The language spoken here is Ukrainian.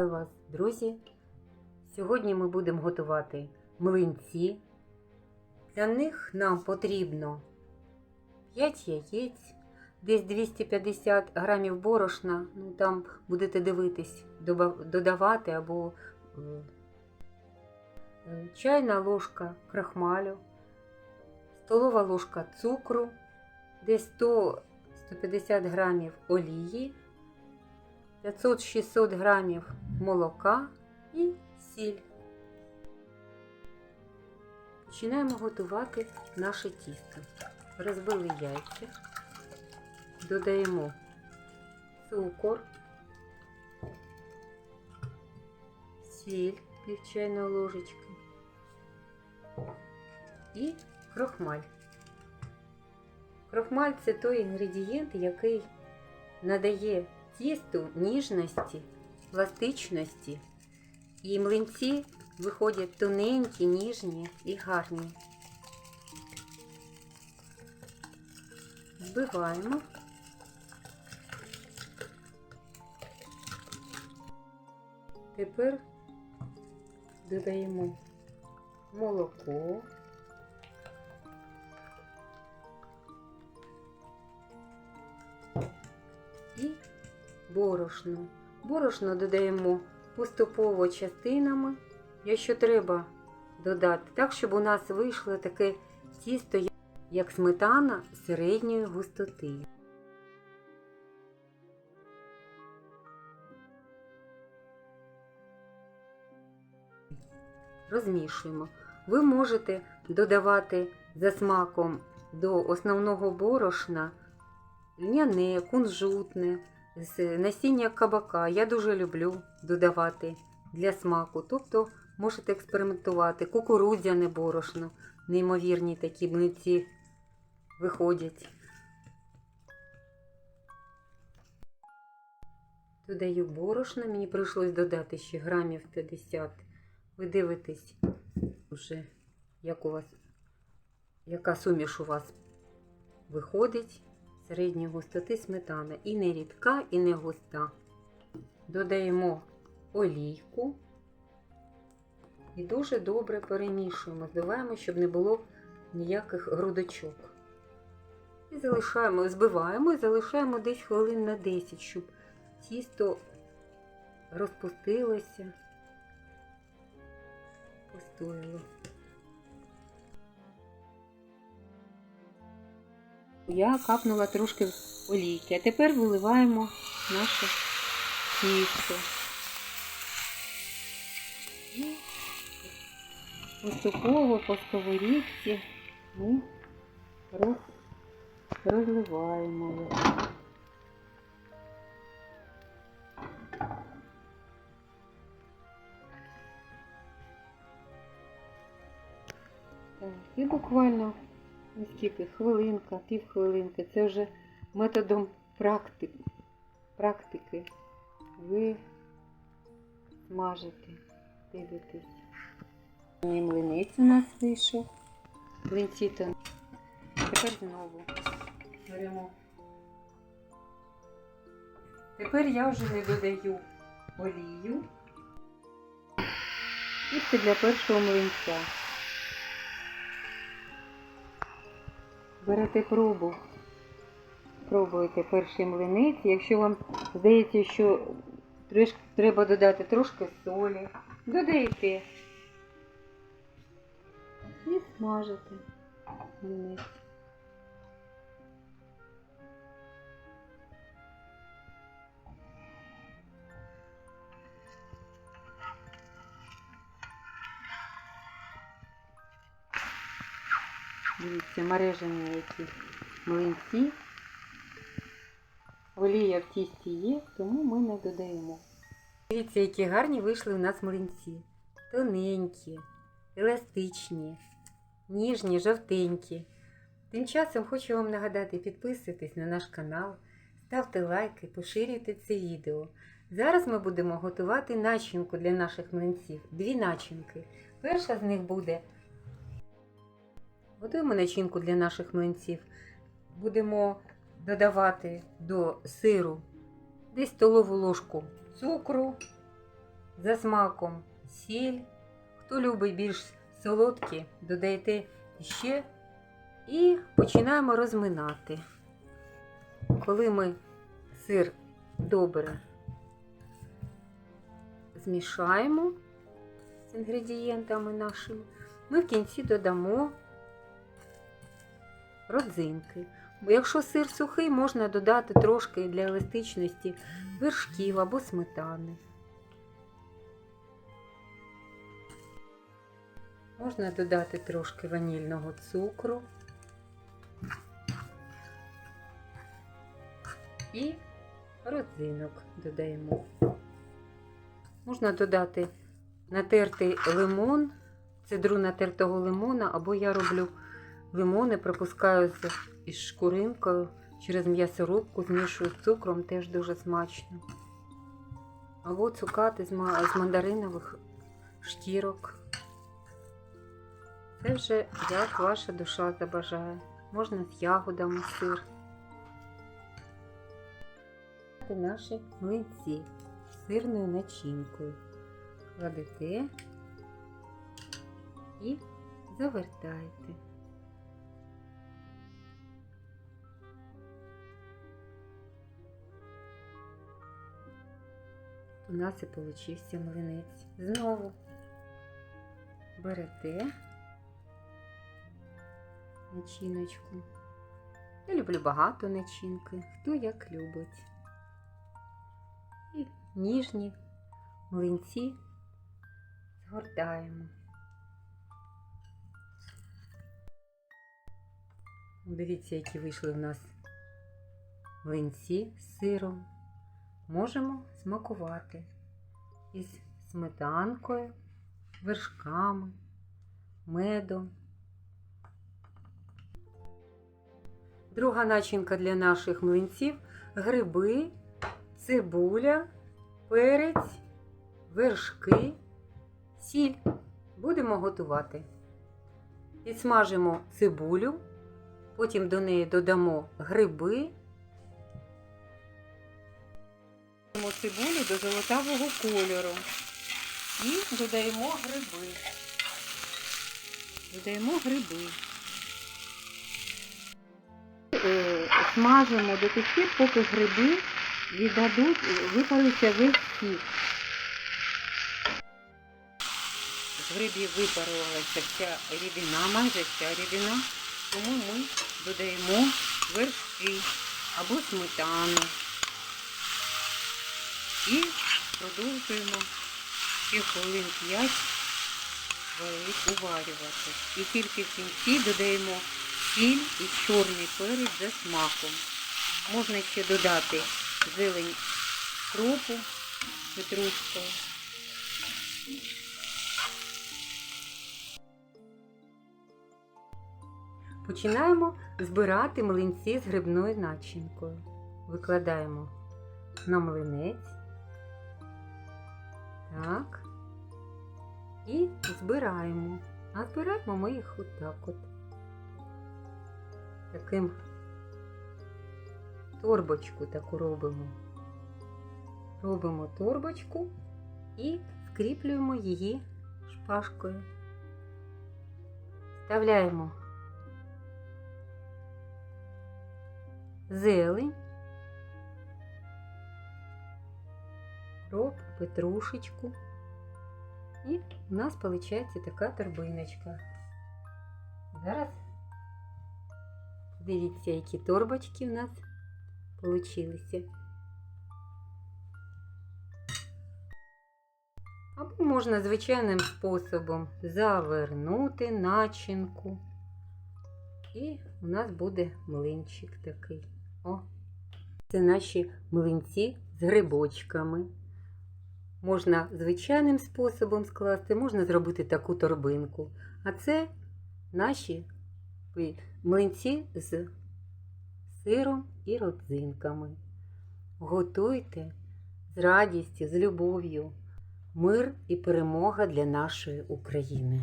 Вітаю вас, друзі! Сьогодні ми будемо готувати млинці. Для них нам потрібно 5 яєць, десь 250 грамів борошна. Ну, там будете дивитись, додавати або чайна ложка крахмалю, столова ложка цукру, десь 100-150 грамів олії. 500-600 грамів молока і сіль. Починаємо готувати наше тісто. Розбили яйця, додаємо цукор, сіль пів чайної ложечки і крохмаль. Крохмаль це той інгредієнт, який надає тісту ніжності, пластичності, і млинці виходять тоненькі, ніжні і гарні. Збиваємо. Тепер додаємо молоко. і борошно. Борошно додаємо поступово частинами, якщо треба додати, так, щоб у нас вийшло таке тісто, як сметана середньої густоти. Розмішуємо. Ви можете додавати за смаком до основного борошна льняне, кунжутне, з насіння кабака. Я дуже люблю додавати для смаку. Тобто можете експериментувати. Кукурудзяне борошно, неймовірні такі млинці виходять. Додаю борошно, мені прийшлось додати ще грамів 50. Ви дивитесь вже, як у вас, яка суміш у вас виходить середньої густоти сметана. І не рідка, і не густа. Додаємо олійку і дуже добре перемішуємо. Збиваємо, щоб не було ніяких грудочок. І залишаємо, збиваємо і залишаємо десь хвилин на 10, щоб тісто розпустилося, постояло. Я капнула трошки олійки, а тепер виливаємо наше тісто. І поступово по сковорідці ми роз, розливаємо його. Так, і буквально ось скільки хвилинка, півхвилинки. Це вже методом практики. практики. Ви смажите, дивитесь. Млинець у нас вийшов. Млинці то. Тепер знову беремо. Тепер я вже не додаю олію. І це для першого млинця. Берете пробу, пробуєте перший млинець. Якщо вам здається, що треба додати трошки солі, додаєте і смажете млинець. Дивіться, мережені які млинці. Олія в тісті є, тому ми не додаємо. Дивіться, які гарні вийшли у нас млинці. Тоненькі, еластичні, ніжні, жовтенькі. Тим часом хочу вам нагадати, підписуйтесь на наш канал, ставте лайки, поширюйте це відео. Зараз ми будемо готувати начинку для наших млинців. Дві начинки. Перша з них буде Готуємо начинку для наших млинців. Будемо додавати до сиру десь столову ложку цукру, За смаком сіль. Хто любить більш солодкі, додаєте ще і починаємо розминати. Коли ми сир добре змішаємо з інгредієнтами нашими, ми в кінці додамо родзинки. Якщо сир сухий, можна додати трошки для еластичності вершків або сметани. Можна додати трошки ванільного цукру і родзинок додаємо. Можна додати натертий лимон, цедру натертого лимона, або я роблю лимони, пропускаю з із шкуринкою через м'ясорубку, змішую з цукром, теж дуже смачно. Або цукати з ма- з мандаринових шкірок. Це вже як ваша душа забажає. Можна з ягодами сир. Наші млинці з сирною начинкою. Кладете і завертаєте. У нас і получився млинець. Знову берете начиночку. Я люблю багато начинки, хто як любить. І ніжні млинці згортаємо. Дивіться, які вийшли в нас млинці з сиром. Можемо смакувати із сметанкою, вершками, медом. Друга начинка для наших млинців гриби, цибуля, перець, вершки, сіль. Будемо готувати. Підсмажимо цибулю, потім до неї додамо гриби. Додаємо цибулю до золотавого кольору і додаємо гриби. Додаємо гриби. Е, Смажимо до тих пір, поки гриби віддадуть, випаруться весь сік. З грибів випарувалася вся рідина, майже вся рідина, тому ми додаємо вершки або сметану. І продовжуємо ще хвилин 5 варити- уварювати. І тільки в кінці додаємо сіль і чорний перець за смаком. Можна ще додати зелень кропу петрушкою. Починаємо збирати млинці з грибною начинкою. Викладаємо на млинець. Так. І збираємо. А збираємо ми їх отак от. Таким торбочку таку робимо. Робимо торбочку і скріплюємо її шпажкою. Вставляємо зелень, кроп, петрушечку. І у нас виходить така торбиночка. Зараз дивіться, які торбочки у нас получилися. Або можна звичайним способом завернути начинку. І у нас буде млинчик такий. О, це наші млинці з грибочками. Можна звичайним способом скласти, можна зробити таку торбинку. А це наші млинці з сиром і родзинками. Готуйте з радістю, з любов'ю. Мир і перемога для нашої України.